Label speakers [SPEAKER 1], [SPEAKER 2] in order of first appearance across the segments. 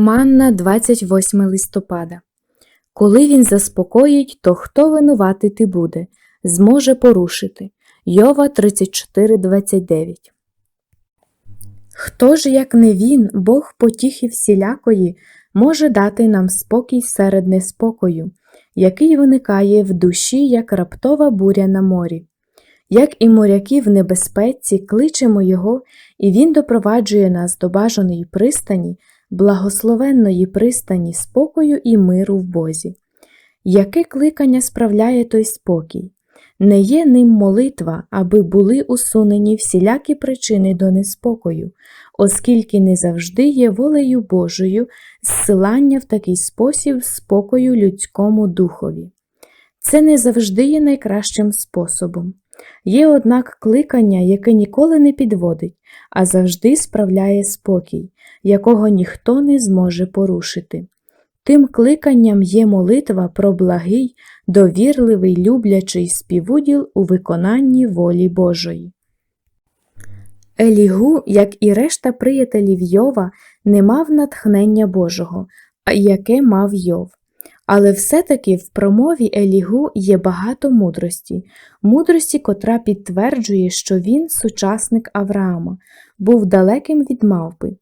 [SPEAKER 1] Манна 28 листопада. Коли він заспокоїть, то хто винуватити буде, зможе порушити. Йова 34.29 Хто ж, як не він, Бог потіхи всілякої, може дати нам спокій серед неспокою, який виникає в душі, як раптова буря на морі. Як і моряки в небезпеці кличемо Його, і Він допроваджує нас до бажаної пристані, благословенної пристані спокою і миру в Бозі. Яке кликання справляє той спокій? Не є ним молитва, аби були усунені всілякі причини до неспокою, оскільки не завжди є волею Божою зсилання в такий спосіб спокою людському духові. Це не завжди є найкращим способом. Є, однак, кликання, яке ніколи не підводить, а завжди справляє спокій, якого ніхто не зможе порушити. Тим кликанням є молитва про благий, довірливий, люблячий співуділ у виконанні волі Божої. Елігу, як і решта приятелів Йова, не мав натхнення Божого, а яке мав Йов. Але все-таки в промові Елігу є багато мудрості, мудрості, котра підтверджує, що він сучасник Авраама, був далеким від мавпи,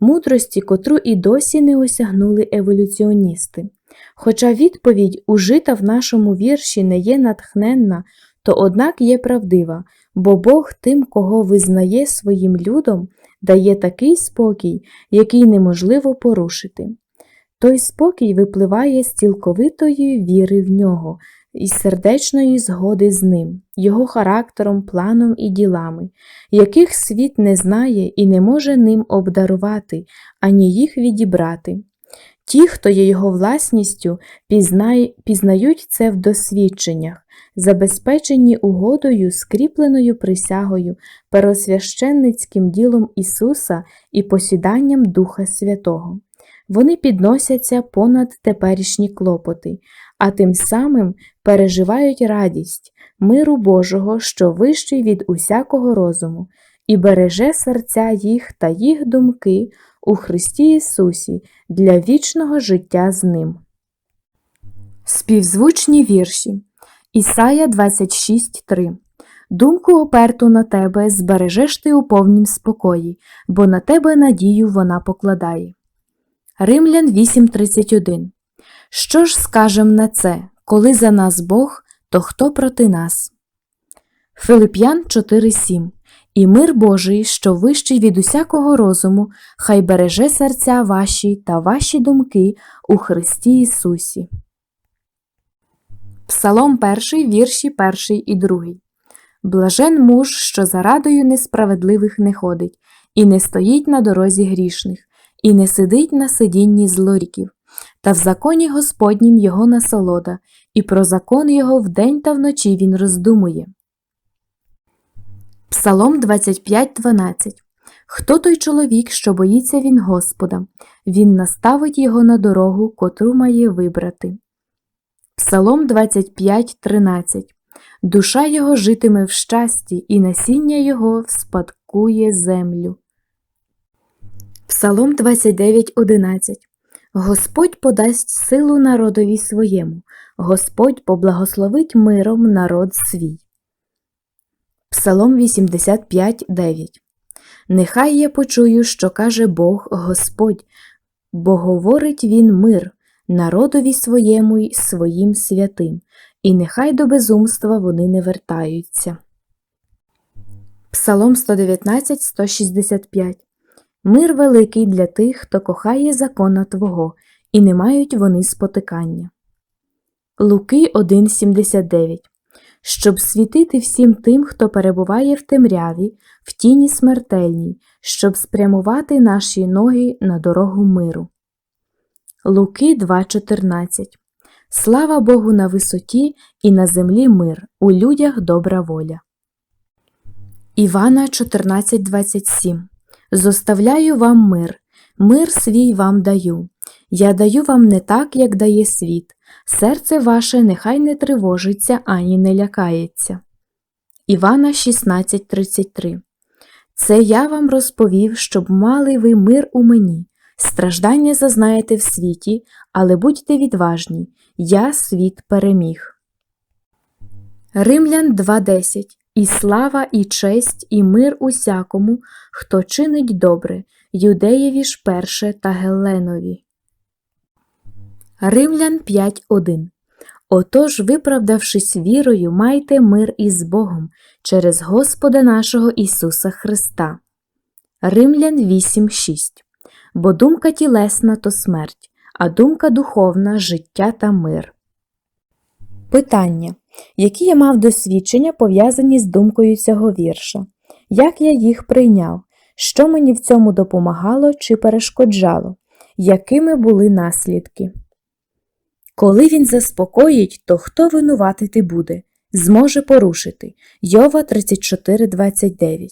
[SPEAKER 1] мудрості, котру і досі не осягнули еволюціоністи. Хоча відповідь, ужита в нашому вірші, не є натхненна, то однак є правдива, бо Бог тим, кого визнає своїм людом, дає такий спокій, який неможливо порушити. Той спокій випливає з цілковитої віри в нього і сердечної згоди з ним, його характером, планом і ділами, яких світ не знає і не може ним обдарувати, ані їх відібрати. Ті, хто є його власністю, пізнають це в досвідченнях, забезпечені угодою, скріпленою присягою, перосвященницьким ділом Ісуса і посіданням Духа Святого. Вони підносяться понад теперішні клопоти, а тим самим переживають радість, миру Божого, що вищий від усякого розуму, і береже серця їх та їх думки у Христі Ісусі для вічного життя з Ним. Співзвучні вірші Ісая 26.3 Думку оперту на тебе збережеш ти у повнім спокої, бо на тебе надію вона покладає. Римлян 8.31 Що ж скажем на це, коли за нас Бог, то хто проти нас? Филип'ян 4.7 І мир Божий, що вищий від усякого розуму, хай береже серця ваші та ваші думки у Христі Ісусі. Псалом 1, вірші 1 і 2 Блажен муж, що за радою несправедливих не ходить, і не стоїть на дорозі грішних, і не сидить на сидінні злоріків, та в законі Господнім його насолода, і про закон його вдень та вночі він роздумує. Псалом 25.12 Хто той чоловік, що боїться він Господа, він наставить його на дорогу, котру має вибрати. Псалом 25.13 Душа його житиме в щасті, і насіння його вспадкує землю. Псалом 29.11 Господь подасть силу народові своєму, Господь поблагословить миром народ свій. Псалом 85.9 Нехай я почую, що каже Бог Господь, бо говорить Він мир народові своєму й своїм святим, і нехай до безумства вони не вертаються. Псалом 119, 165 Мир великий для тих, хто кохає закона Твого, і не мають вони спотикання. Луки 1,79 Щоб світити всім тим, хто перебуває в темряві, в тіні смертельній, щоб спрямувати наші ноги на дорогу миру. Луки 2,14 Слава Богу на висоті і на землі мир, у людях добра воля. Івана 14,27 Зоставляю вам мир, мир свій вам даю. Я даю вам не так, як дає світ. Серце ваше нехай не тривожиться ані не лякається. Івана 16:33 Це я вам розповів, щоб мали ви мир у мені. Страждання зазнаєте в світі, але будьте відважні, я світ переміг. Римлян 2.10 І слава, і честь, і мир усякому, хто чинить добре, юдеєві ж перше та Гелленові. Римлян 5.1 Отож, виправдавшись вірою, майте мир із Богом через Господа нашого Ісуса Христа. Римлян 8.6 Бо думка тілесна то смерть, а думка духовна життя та мир. Питання. Які я мав досвідчення пов'язані з думкою цього вірша? Як я їх прийняв? Що мені в цьому допомагало чи перешкоджало? Якими були наслідки? Коли він заспокоїть, то хто винуватити буде? Зможе порушити. Йова 34.29